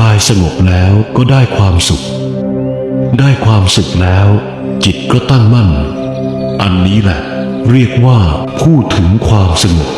กายสงบแล้วก็ได้ความสุข ได้ความสุขแล้ว จิตก็ตั้งมั่น อันนี้แหละ เรียกว่าพูดถึงความสงบ